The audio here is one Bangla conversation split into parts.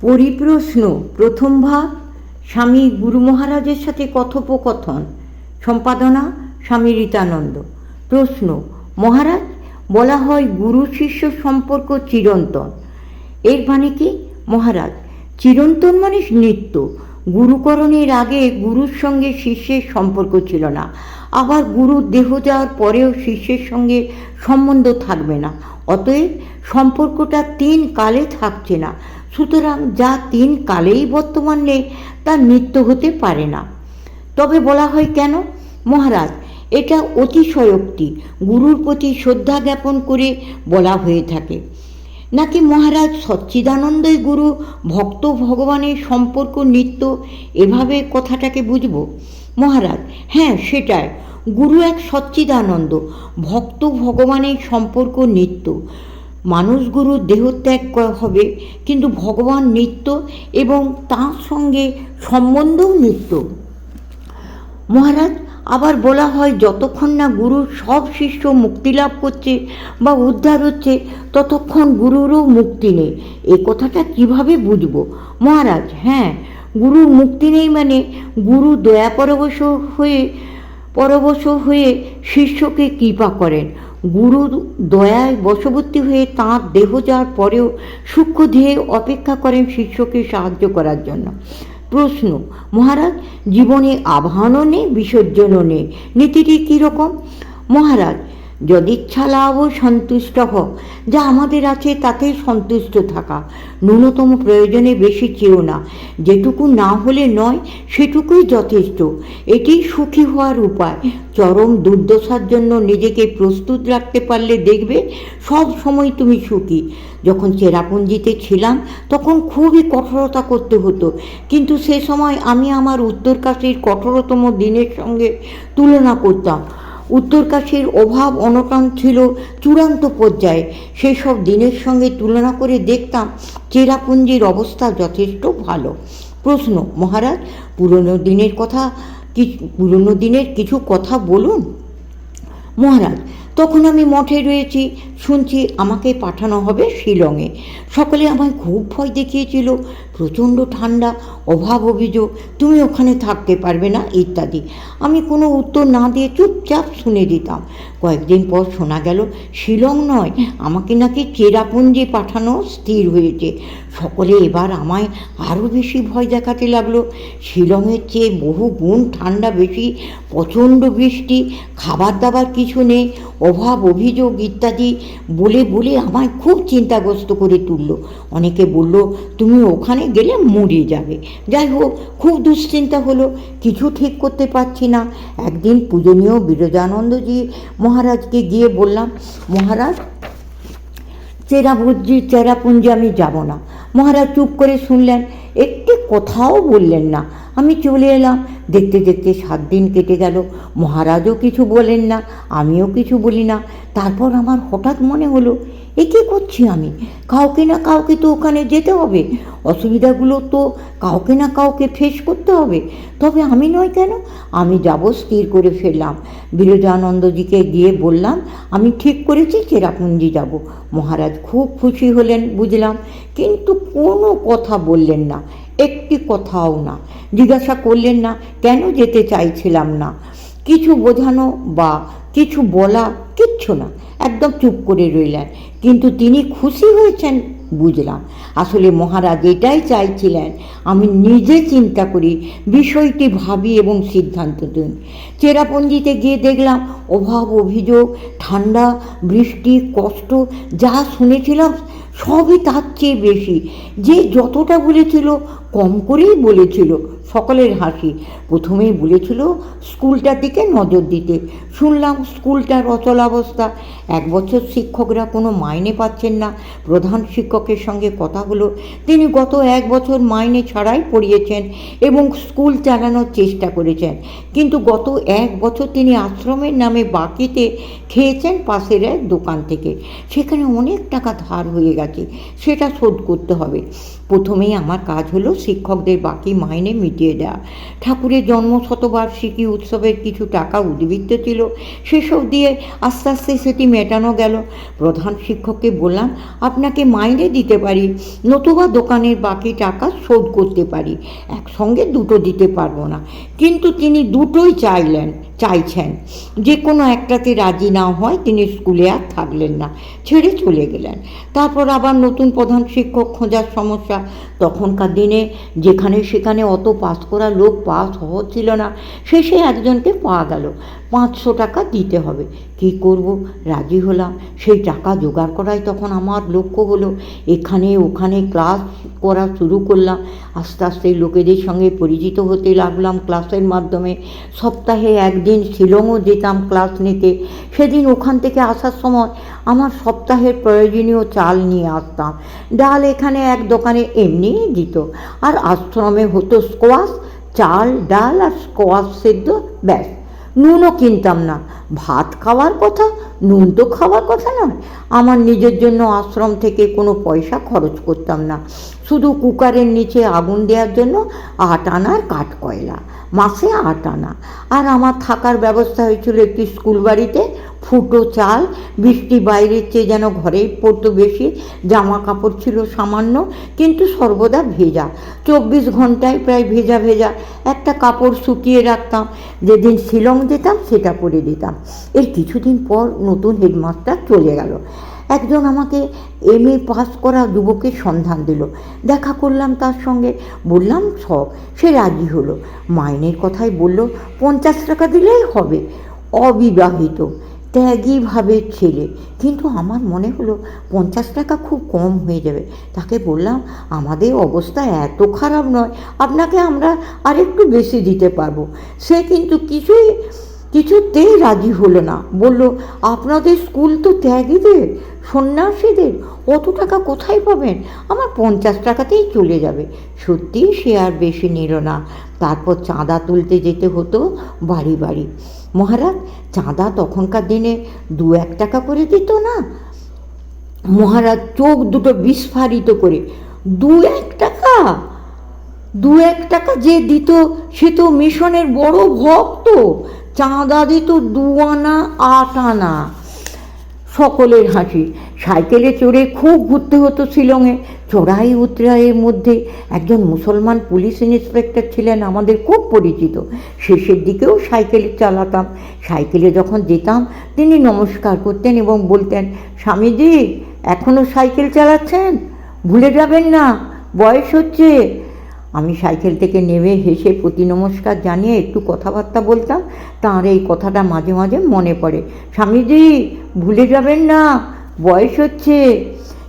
পরিপ্রশ্ন, প্রথম ভাগ, স্বামী গুরু মহারাজের সাথে কথোপকথন, সম্পাদনা, স্বামী রীতানন্দ। প্রশ্ন, মহারাজ, বলা হয় গুরু শিষ্য সম্পর্ক চিরন্তন। এর মানে কি? মহারাজ, চিরন্তন মানে নিত্য। গুরুকরণের আগে গুরুর সঙ্গে শিষ্যের সম্পর্ক ছিল না। আবার গুরুর দেহ যাওয়ার পরেও শিষ্যের সঙ্গে সম্বন্ধ থাকবে না। অতএব সম্পর্কটা তিন কালে থাকছে না। সুতরাং যা তিন কালেই বর্তমান নেই, তা নিত্য হতে পারে না। তবে বলা হয় কেন? মহারাজ, এটা অতিশয়োক্তি গুরুর প্রতি শ্রদ্ধা জ্ঞাপন করে বলা হয়ে থাকে। নাকি মহারাজ সচ্চিদানন্দই গুরু ভক্ত ভগবানের সম্পর্ক নিত্য এভাবে কথাটাকে বুঝব? মহারাজ হ্যাঁ সেটাই। গুরু এক সচ্চিদানন্দ, ভক্ত ভগবানের সম্পর্ক নিত্য। মানুষ গুরু দেহত্যাগ হবে, কিন্তু ভগবান নিত্য এবং তার সঙ্গে সম্বন্ধও নিত্য। মহারাজ, আবার বলা হয়, যতক্ষণ না গুরুর সব শিষ্য মুক্তি লাভ করছে বা উদ্ধার হচ্ছে, ততক্ষণ গুরুরও মুক্তি নেই। এ কথাটা কীভাবে বুঝব? মহারাজ হ্যাঁ গুরুর মুক্তি নেই মানে গুরু দয়া পরবশ হয়ে পরবশ হয়ে শিষ্যকে কৃপা করেন। গুরু দয়ায় বশবর্তী হয়ে তাঁর দেহ যাওয়ার পরেও সূক্ষ্ম দেহে অপেক্ষা করেন শিষ্যকে সাহায্য করার জন্য। প্রশ্ন, মহারাজ, জীবনে আবাহনও নেই, বিসর্জনও নেই, নীতিটি কীরকম মহারাজ যদিচ্ছা লাভ ও সন্তুষ্ট হোক, যা আমাদের আছে তাতে সন্তুষ্ট থাকা। ন্যূনতম প্রয়োজনে বেশি চেয়েও না, যেটুকু না হলে নয়, সেটুকুই যথেষ্ট। এটি সুখী হওয়ার উপায়। চরম দুর্দশার জন্য নিজেকে প্রস্তুত রাখতে পারলে দেখবে সব সময় তুমি সুখী। যখন চেরাপুঞ্জিতে ছিলাম, তখন খুবই কঠোরতা করতে হতো। কিন্তু সে সময় আমি আমার উত্তরকাশীর কঠোরতম দিনের সঙ্গে তুলনা করতাম। উত্তরকাশীর অভাব অনটন ছিল চূড়ান্ত পর্যায়ে। সেই সব দিনের সঙ্গে তুলনা করে দেখতাম চেরাপুঞ্জির অবস্থা যথেষ্ট ভালো। প্রশ্ন, মহারাজ, পুরনো দিনের কথা কি, পুরনো দিনের কিছু কথা বলুন? মহারাজ, তখন আমি মঠে রয়েছি, শুনছি আমাকে পাঠানো হবে শিলংয়ে। সকলে আমায় খুব ভয় দেখিয়েছিল। প্রচণ্ড ঠান্ডা, অভাব অভিযোগ, তুমি ওখানে থাকতে পারবে না, ইত্যাদি। আমি কোনো উত্তর না দিয়ে চুপচাপ শুনে দিতাম। কয়েকদিন পর শোনা গেল, শিলং নয়, আমাকে নাকি চেরাপুঞ্জে পাঠানো স্থির হয়েছে। সকলে এবার আমায় আরও বেশি ভয় দেখাতে লাগল। শিলংয়ের চেয়ে বহু গুণ ঠান্ডা বেশি, প্রচণ্ড বৃষ্টি খাবার দাবার কিছু নেই, অভাব অভিযোগ ইত্যাদি বলে বলে আমায় খুব চিন্তাগ্রস্ত করে তুললো। অনেকে বলল, তুমি ওখানে গেলে মরে যাবে। যাই হোক, খুব দুশ্চিন্তা হলো, কিছু ঠিক করতে পারছি না। একদিন পূজনীয় বিরজানন্দজি মহারাজকে গিয়ে বললাম, মহারাজ, চেরাপুঞ্জি চেরাপুঞ্জি আমি যাব না। মহারাজ চুপ করে শুনলেন, একটি কথাও বললেন না। আমি চলে এলাম। দেখতে দেখতে সাত দিন কেটে গেল। মহারাজও কিছু বলেন না, আমিও কিছু বলি না। তারপর আমার হঠাৎ মনে হলো, এ কী করছি আমি? কাউকে না কাউকে তো ওখানে যেতে হবে। অসুবিধাগুলো তো কাউকে না কাউকে ফেস করতে হবে। তবে আমি নয় কেন? আমি যাব স্থির করে ফেললাম। বিরজানন্দজিকে গিয়ে বললাম, আমি ঠিক করেছি চেরাপুঞ্জি যাব। মহারাজ খুব খুশি হলেন, বুঝলাম। কিন্তু কোনো কথা বললেন না। একটি কথাও না। জিজ্ঞাসা করলেন না, কেন যেতে চাইছিলাম না? কিছু বোঝানো বা কিছু বলা কিচ্ছু না। একদম চুপ করে রইলেন। কিন্তু তিনি খুশি হয়েছেন বুঝলাম। আসলে মহারাজ এটাই চাইছিলেন। আমি নিজে চিন্তা করি, বিষয়টি ভাবি এবং সিদ্ধান্ত দিন চেরাপঞ্জিতে গিয়ে দেখলাম, অভাব অভিযোগ, ঠান্ডা, বৃষ্টি, কষ্ট, যা শুনেছিলাম সবই তার চেয়ে বেশি। যে যতটা বলেছিল, কম করেই বলেছিল। সকলের হাসি। প্রথমেই বলেছিল স্কুলটার দিকে নজর দিতে। শুনলাম স্কুলটার অচলাবস্থা এক বছর শিক্ষকরা কোনো মাইনে পাচ্ছেন না। প্রধান শিক্ষকের সঙ্গে কথা হলো, তিনি গত এক বছর মাইনে ছাড়াই পড়িয়েছেন এবং স্কুল চালানোর চেষ্টা করেছেন। কিন্তু গত এক বছর তিনি আশ্রমের নামে বাকিতে খেয়েছেন পাশের এক দোকান থেকে। সেখানে অনেক টাকা ধার হয়ে গেছে, সেটা শোধ করতে হবে। প্রথমেই আমার কাজ হলো শিক্ষকদের বাকি মাইনে মিটিয়ে দেওয়া। ঠাকুরের জন্ম শতবার্ষিকী উৎসবের কিছু টাকা উদ্বৃত্ত ছিল। সেসব দিয়ে আস্তে আস্তে সেটি মেটানো গেল। প্রধান শিক্ষককে বললাম, আপনাকে মাইনে দিতে পারি, নতুবা দোকানের বাকি টাকা শোধ করতে পারি। একসঙ্গে দুটো দিতে পারব না। কিন্তু তিনি দুটোই চাইলেন। চাইছেন। যে কোনো একটাতে রাজি না হয় তিনি স্কুলে আর থাকলেন না, ছেড়ে চলে গেলেন। তারপর আবার নতুন প্রধান শিক্ষক খোঁজার সমস্যা। তখনকার দিনে যেখানে সেখানে অত পাস করা লোক পাস সহজ ছিল না। শেষে একজনকে পাওয়া গেল। পাঁচশো টাকা দিতে হবে। কি করব? রাজি হলাম। সেই টাকা জোগাড় করাই তখন আমার লক্ষ্য হলো। এখানে ওখানে ক্লাস করা শুরু করলাম। আস্তে আস্তে লোকেদের সঙ্গে পরিচিত হতে লাগলাম ক্লাসের মাধ্যমে। সপ্তাহে একদিন শিলংও যেতাম ক্লাস নিতে। সেদিন ওখান থেকে আসার সময় আমার সপ্তাহের প্রয়োজনীয় চাল নিয়ে আসতাম। ডাল এখানে এক দোকানে এমনিই দিত। আর আশ্রমে হতো স্কোয়াশ, চাল, ডাল আর স্কোয়াশ সেদ্ধ, ব্যাস। নুনও কিনতাম না। ভাত খাওয়ার কথা, নুন তো খাওয়ার কথা নয়। আমার নিজের জন্য আশ্রম থেকে কোনো পয়সা খরচ করতাম না। শুধু কুকারের নিচে আগুন দেওয়ার জন্য আট আনার কাঠ কয়লা মাসে আট আনা। আর আমার থাকার ব্যবস্থা হয়েছিল একটি স্কুল বাড়িতে ফুটো চাল, বৃষ্টি বাইরের চেয়ে যেন ঘরেই পড়তো বেশি। জামা কাপড় ছিল সামান্য, কিন্তু সর্বদা ভেজা। চব্বিশ ঘন্টায় প্রায় ভেজা ভেজা। একটা কাপড় শুকিয়ে রাখতাম। যেদিন শিলং যেতাম, সেটা পরে দিতাম। এর কিছুদিন পর নতুন হেডমাস্টার চলে গেল। একজন আমাকে এম এ পাস করা যুবকের সন্ধান দিল। দেখা করলাম তার সঙ্গে। বললাম, সব, সে রাজি হলো। মাইনের কথাই বলল, পঞ্চাশ টাকা দিলেই হবে। অবিবাহিত। ত্যাগীভাবে ছেলে কিন্তু আমার মনে হলো পঞ্চাশ টাকা খুব কম হয়ে যাবে। তাকে বললাম, আমাদের অবস্থা এত খারাপ নয়। আপনাকে আমরা আরেকটু বেশি দিতে পারব। সে কিন্তু কিছুই, কিছুতেই রাজি হলো না। বলল, আপনাদের স্কুল তো ত্যাগীদের, সন্ন্যাসীদের। অত টাকা কোথায় পাবেন? আমার পঞ্চাশ টাকাতেই চলে যাবে। সত্যি সে আর বেশি নিল না। তারপর চাঁদা তুলতে যেতে হতো বাড়ি বাড়ি। মহারাজ, চাঁদা তখনকার দিনে দু এক টাকা করে দিত না? মহারাজ চোখ দুটো বিস্ফারিত করে, দু এক টাকা? দু এক টাকা যে দিত, সে তো মিশনের বড় ভক্ত। চাঁদা দিত দু আনা আট আনা সকলের হাসি। সাইকেলে চড়ে খুব ঘুরতে হতো শিলংয়ে। চড়াই উতরাইয়ের মধ্যে একজন মুসলমান পুলিশ ইন্সপেক্টর ছিলেন আমাদের খুব পরিচিত। শেষের দিকেও সাইকেল চালাতাম। সাইকেলে যখন যেতাম, তিনি নমস্কার করতেন এবং বলতেন, স্বামীজি এখনও সাইকেল চালাচ্ছেন? ভুলে যাবেন না, বয়স হচ্ছে। আমি সাইকেল থেকে নেমে হেসে প্রতি নমস্কার জানিয়ে একটু কথাবার্তা বলতাম। তাঁর এই কথাটা মাঝে মাঝে মনে পড়ে। স্বামীজি, ভুলে যাবেন না বয়স হচ্ছে।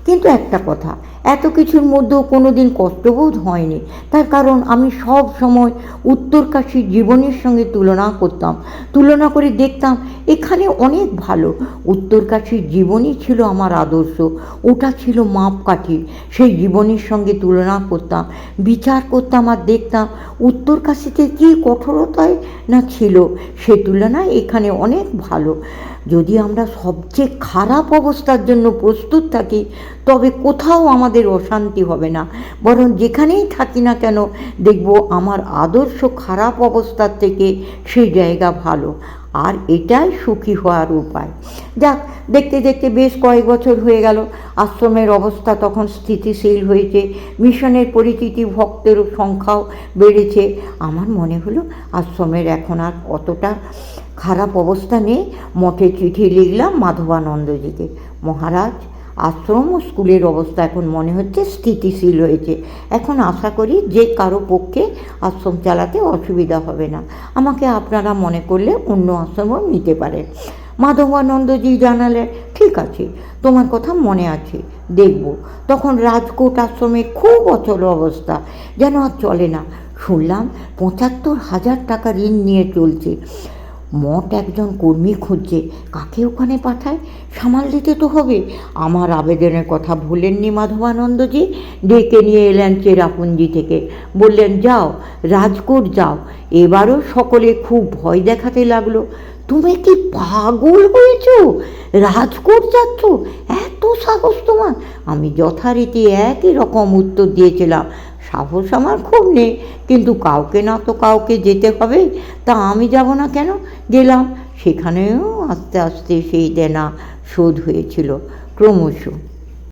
কিন্তু একটা কথা এত কিছুর মধ্যেও কোনো দিন কষ্টবোধ হয়নি। তার কারণ আমি সব সময় উত্তরকাশীর জীবনের সঙ্গে তুলনা করতাম। তুলনা করে দেখতাম, এখানে অনেক ভালো। উত্তরকাশীর জীবনই ছিল আমার আদর্শ। ওটা ছিল মাপকাঠি। সেই জীবনের সঙ্গে তুলনা করতাম, বিচার করতাম আর দেখতাম উত্তরকাশীতে কী কঠোরতায় না ছিল। সে তুলনায় এখানে অনেক ভালো। যদি আমরা সবচেয়ে খারাপ অবস্থার জন্য প্রস্তুত থাকি, তবে কোথাও আমাদের অশান্তি হবে না। বরং যেখানেই থাকি না কেন, দেখব আমার আদর্শ খারাপ অবস্থার থেকে সেই জায়গা ভালো। আর এটাই সুখী হওয়ার উপায়। যাক, দেখতে দেখতে বেশ কয়েক বছর হয়ে গেল। আশ্রমের অবস্থা তখন স্থিতিশীল হয়েছে। মিশনের পরিচিতি ভক্তের সংখ্যাও বেড়েছে। আমার মনে হলো আশ্রমের এখন আর অতটা খারাপ অবস্থা নেই। মঠে চিঠি লিখলাম মাধবানন্দজিকে। মহারাজ আশ্রম ও স্কুলের অবস্থা এখন মনে হচ্ছে স্থিতিশীল হয়েছে। এখন আশা করি যে কারও পক্ষে আশ্রম চালাতে অসুবিধা হবে না। আমাকে আপনারা মনে করলে অন্য আশ্রমও নিতে পারেন। মাধবানন্দজি জানালেন, ঠিক আছে, তোমার কথা মনে আছে, দেখব। তখন রাজকোট আশ্রমে খুব অচল অবস্থা, যেন আর চলে না। শুনলাম পঁচাত্তর হাজার টাকা ঋণ নিয়ে চলছে। মঠ একজন কর্মী খুঁজছে, কাকে ওখানে পাঠায়? সামাল দিতে তো হবে। আমার আবেদনের কথা ভুলেননি মাধবানন্দজি? ডেকে নিয়ে এলেন চেরাপুঞ্জি থেকে। বললেন, যাও, রাজকোট যাও। এবারও সকলে খুব ভয় দেখাতে লাগল। তুমি কি পাগল হয়েছ? রাজকোট যাচ্ছ? এত সাহস তোমার? আমি যথারীতি একই রকম উত্তর দিয়েছিলাম। সাহস আমার খুব নেই, কিন্তু কাউকে না তো কাউকে যেতে হবে, তা আমি যাব না কেন? গেলাম, সেখানেও আস্তে আস্তে সেই দেনা শোধ হয়েছিল, ক্রমশ।